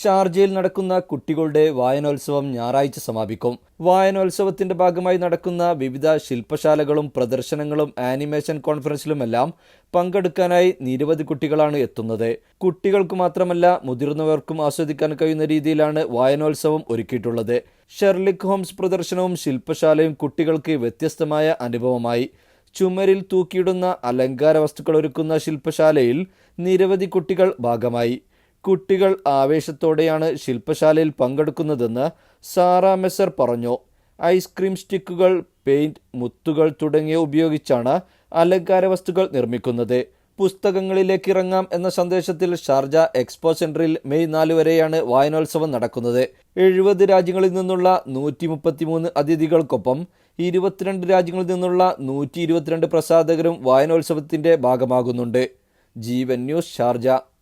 ഷാർജയിൽ നടക്കുന്ന കുട്ടികളുടെ വായനോത്സവം ഞായറാഴ്ച സമാപിക്കും. വായനോത്സവത്തിന്റെ ഭാഗമായി നടക്കുന്ന വിവിധ ശില്പശാലകളും പ്രദർശനങ്ങളും ആനിമേഷൻ കോൺഫറൻസിലുമെല്ലാം പങ്കെടുക്കാനായി നിരവധി കുട്ടികളാണ് എത്തുന്നത്. കുട്ടികൾക്ക് മാത്രമല്ല മുതിർന്നവർക്കും ആസ്വദിക്കാൻ കഴിയുന്ന രീതിയിലാണ് വായനോത്സവം ഒരുക്കിയിട്ടുള്ളത്. ഷെർലിക് ഹോംസ് പ്രദർശനവും ശില്പശാലയും കുട്ടികൾക്ക് വ്യത്യസ്തമായ അനുഭവമായി. ചുമരിൽ തൂക്കിയിടുന്ന അലങ്കാര വസ്തുക്കൾ ഒരുക്കുന്ന ശില്പശാലയിൽ നിരവധി കുട്ടികൾ ഭാഗമായി. കുട്ടികൾ ആവേശത്തോടെയാണ് ശില്പശാലയിൽ പങ്കെടുക്കുന്നതെന്ന് സാറ മെസർ പറഞ്ഞു. ഐസ്ക്രീം സ്റ്റിക്കുകൾ പെയിന്റ് മുത്തുകൾ തുടങ്ങിയ ഉപയോഗിച്ചാണ് അലങ്കാര വസ്തുക്കൾ നിർമ്മിക്കുന്നത്. പുസ്തകങ്ങളിലേക്ക് ഇറങ്ങാം എന്ന സന്ദേശത്തിൽ ഷാർജ എക്സ്പോ സെന്ററിൽ മെയ് നാല് വരെയാണ് വായനോത്സവം നടക്കുന്നത്. എഴുപത് രാജ്യങ്ങളിൽ നിന്നുള്ള നൂറ്റി മുപ്പത്തിമൂന്ന് അതിഥികൾക്കൊപ്പം ഇരുപത്തിരണ്ട് രാജ്യങ്ങളിൽ നിന്നുള്ള നൂറ്റി ഇരുപത്തിരണ്ട് പ്രസാധകരും വായനോത്സവത്തിന്റെ ഭാഗമാകുന്നുണ്ട്. Jeevan news Sharjah.